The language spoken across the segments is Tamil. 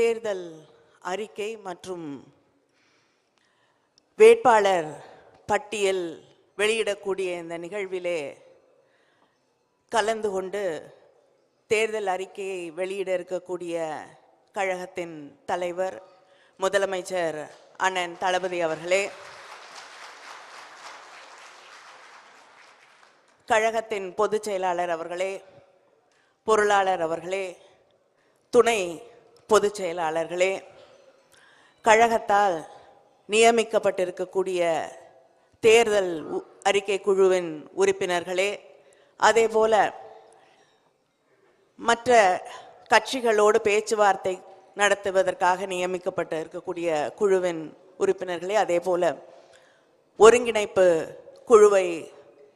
தேர்தல் அறிக்கை மற்றும் வேட்பாளர் பட்டியல் வெளியிடக்கூடிய இந்த நிகழ்விலே கலந்து கொண்டு தேர்தல் அறிக்கையை வெளியிட இருக்கக்கூடிய கழகத்தின் தலைவர் முதலமைச்சர் அண்ணன் தளபதி அவர்களே கழகத்தின் பொதுச் செயலாளர் அவர்களே பொருளாளர் அவர்களே துணை பொதுச் செயலாளர்களே கழகத்தால் நியமிக்கப்பட்டிருக்கக்கூடிய தேர்தல் உ- அறிக்கை குழுவின் உறுப்பினர்களே அதேபோல மற்ற கட்சிகளோடு பேச்சுவார்த்தை நடத்துவதற்காக நியமிக்கப்பட்டு இருக்கக்கூடிய குழுவின் உறுப்பினர்களே அதேபோல ஒருங்கிணைப்பு குழுவை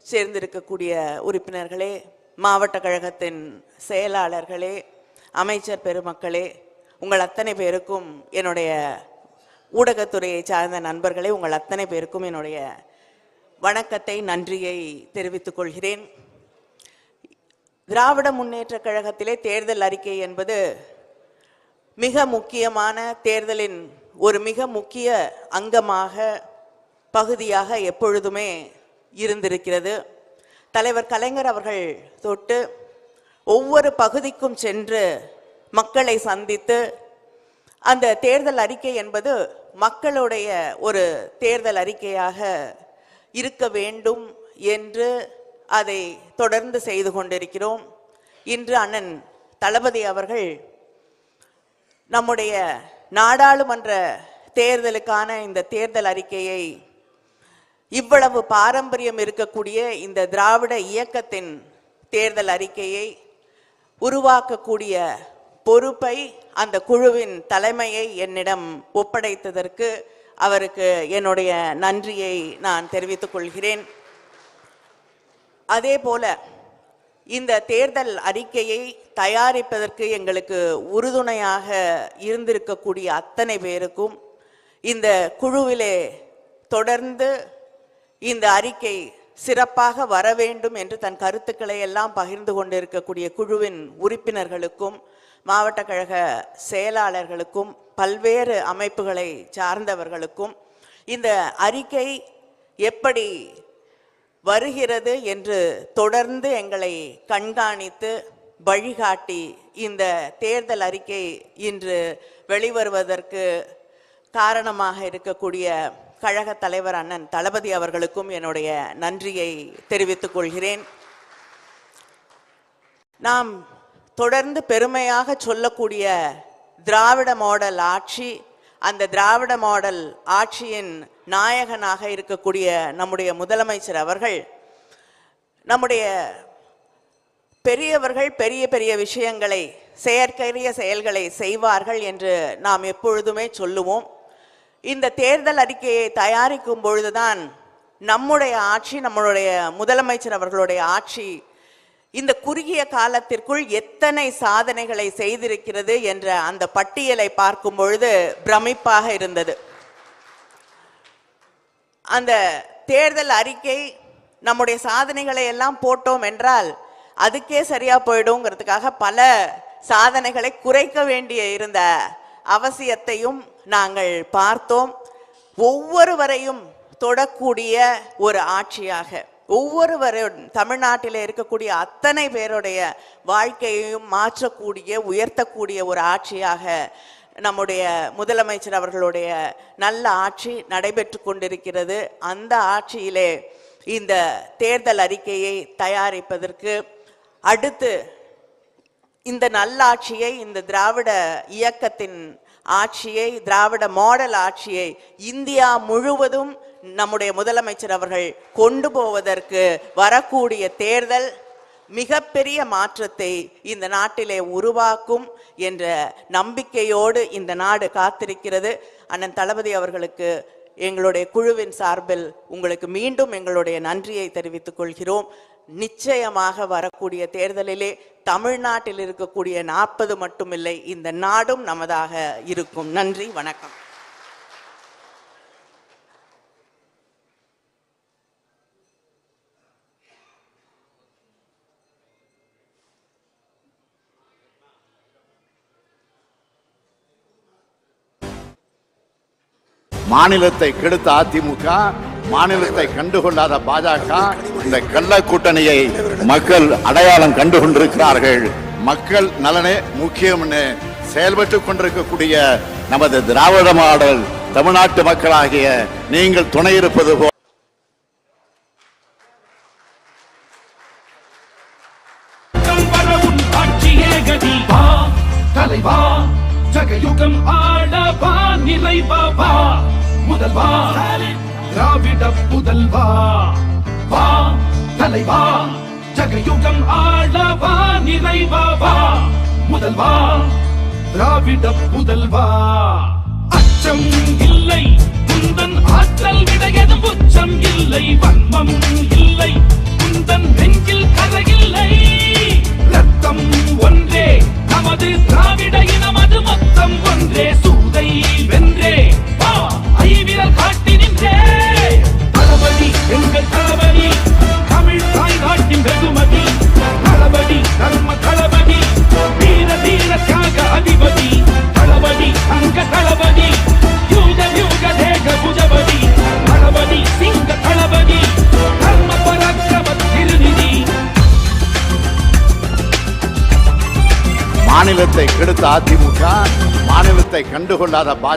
சேர்ந்திருக்கக்கூடிய உறுப்பினர்களே மாவட்ட கழகத்தின் செயலாளர்களே அமைச்சர் பெருமக்களே உங்கள் அத்தனை பேருக்கும் என்னுடைய ஊடகத்துறையை சார்ந்த நண்பர்களே உங்கள் அத்தனை பேருக்கும் என்னுடைய வணக்கத்தை நன்றியை தெரிவித்துக் கொள்கிறேன். திராவிட முன்னேற்ற கழகத்திலே தேர்தல் அறிக்கை என்பது மிக முக்கியமான தேர்தலின் ஒரு மிக முக்கிய அங்கமாக பகுதியாக எப்பொழுதுமே இருந்திருக்கிறது. தலைவர் கலைஞர் அவர்கள் தொட்டு ஒவ்வொரு பகுதிக்கும் சென்று மக்களை சந்தித்து அந்த தேர்தல் அறிக்கை என்பது மக்களுடைய ஒரு தேர்தல் அறிக்கையாக இருக்க வேண்டும் என்று அதை தொடர்ந்து செய்து கொண்டிருக்கிறோம். இன்று அண்ணன் தளபதி அவர்கள் நம்முடைய நாடாளுமன்ற தேர்தலுக்கான இந்த தேர்தல் அறிக்கையை இவ்வளவு பாரம்பரியம் இருக்கக்கூடிய இந்த திராவிட இயக்கத்தின் தேர்தல் அறிக்கையை உருவாக்கக்கூடிய பொறுப்பை அந்த குழுவின் தலைமையை என்னிடம் ஒப்படைத்ததற்கு அவருக்கு என்னுடைய நன்றியை நான் தெரிவித்துக் கொள்கிறேன். அதே போல இந்த தேர்தல் அறிக்கையை தயாரிப்பதற்கு எங்களுக்கு உறுதுணையாக இருந்திருக்கக்கூடிய அத்தனை பேருக்கும் இந்த குழுவிலே தொடர்ந்து இந்த அறிக்கை சிறப்பாக வர வேண்டும் என்று தன் கருத்துக்களை எல்லாம் பகிர்ந்து கொண்டிருக்கக்கூடிய குழுவின் உறுப்பினர்களுக்கும் மாவட்ட கழக செயலாளர்களுக்கும் பல்வேறு அமைப்புகளை சார்ந்தவர்களுக்கும் இந்த அறிக்கை எப்படி வருகிறது என்று தொடர்ந்து எங்களை கண்காணித்து வழிகாட்டி இந்த தேர்தல் அறிக்கை இன்று வெளிவருவதற்கு காரணமாக இருக்கக்கூடிய கழக தலைவர் அண்ணன் தளபதி அவர்களுக்கும் என்னுடைய நன்றியை தெரிவித்துக் கொள்கிறேன். நாம் தொடர்ந்து பெருமையாக சொல்லக்கூடிய திராவிட மாடல் ஆட்சி அந்த திராவிட மாடல் ஆட்சியின் நாயகனாக இருக்கக்கூடிய நம்முடைய முதலமைச்சர் அவர்கள் நம்முடைய பெரியவர்கள் பெரிய பெரிய விஷயங்களை செயற்கரிய செயல்களை செய்வார்கள் என்று நாம் எப்பொழுதுமே சொல்லுவோம். இந்த தேர்தல் அறிக்கையை தயாரிக்கும் பொழுதுதான் நம்முடைய ஆட்சி நம்மளுடைய முதலமைச்சர் அவர்களுடைய ஆட்சி இந்த குறுகிய காலத்திற்குள் எத்தனை சாதனைகளை செய்திருக்கிறது என்ற அந்த பட்டியலை பார்க்கும் பொழுது பிரமிப்பாக இருந்தது. அந்த தேர்தல் அறிக்கை நம்முடைய சாதனைகளை எல்லாம் போட்டோம் என்றால் அதுக்கே சரியா போயிடுங்கிறதுக்காக பல சாதனைகளை குறைக்க வேண்டிய இருந்த அவசியத்தையும் நாங்கள் பார்த்தோம் ஒவ்வொருவரையும் தொடக்கூடிய ஒரு ஆட்சியாக. ஒவ்வொருவரும் தமிழ்நாட்டில் இருக்கக்கூடிய அத்தனை பேருடைய வாழ்க்கையையும் மாற்றக்கூடிய உயர்த்தக்கூடிய ஒரு ஆட்சியாக நம்முடைய முதலமைச்சர் அவர்களுடைய நல்ல ஆட்சி நடைபெற்று கொண்டிருக்கிறது. அந்த ஆட்சியிலே இந்த தேர்தல் அறிக்கையை தயாரிப்பதற்கு அடுத்து இந்த நல்லாட்சியை இந்த திராவிட இயக்கத்தின் ஆட்சியை திராவிட மாடல் ஆட்சியை இந்தியா முழுவதும் நம்முடைய முதலமைச்சர் அவர்கள் கொண்டு போவதற்கு வரக்கூடிய தேர்தல் மிகப்பெரிய மாற்றத்தை இந்த நாட்டிலே உருவாக்கும் என்ற நம்பிக்கையோடு இந்த நாடு காத்திருக்கிறது. அண்ணன் தளபதி அவர்களுக்கு எங்களுடைய குழுவின் சார்பில் உங்களுக்கு மீண்டும் எங்களுடைய நன்றியை தெரிவித்துக் கொள்கிறோம். நிச்சயமாக வரக்கூடிய தேர்தலிலே தமிழ்நாட்டில் இருக்கக்கூடிய நாற்பது மட்டுமில்லை இந்த நாடும் நமதாக இருக்கும். நன்றி வணக்கம். மாநிலத்தை கெடுத்த அதிமுக மாநிலத்தை கண்டுகொள்ளாத பாஜக இந்த கள்ள கூட்டணியை மக்கள் அடையாளம் கண்டு கொண்டிருக்கிறார்கள் மக்கள் நலனே முக்கியம்னு செயல்பட்டு கொண்டிருக்கக்கூடிய நமது திராவிட மாடல் தமிழ்நாட்டு மக்களாகிய நீங்கள் துணை இருப்பது போல் தலைவா ஜகயுகம் ஆளவா முதல்வா. திராவிட புதல்வா வா தலைவா ஜகயுகம் ஆளவா நிறைவா வா முதல்வா திராவிட புதல்வா அச்சம் இல்லை குந்தன் ஆற்றல் விடையதும் உச்சம் இல்லை வன்மம் இல்லை குந்தன் நெஞ்சில் கரையில்லை மாநிலத்தை கெடுத்த அதிமுக மாநிலத்தை கண்டுகொள்ளாத பாஜக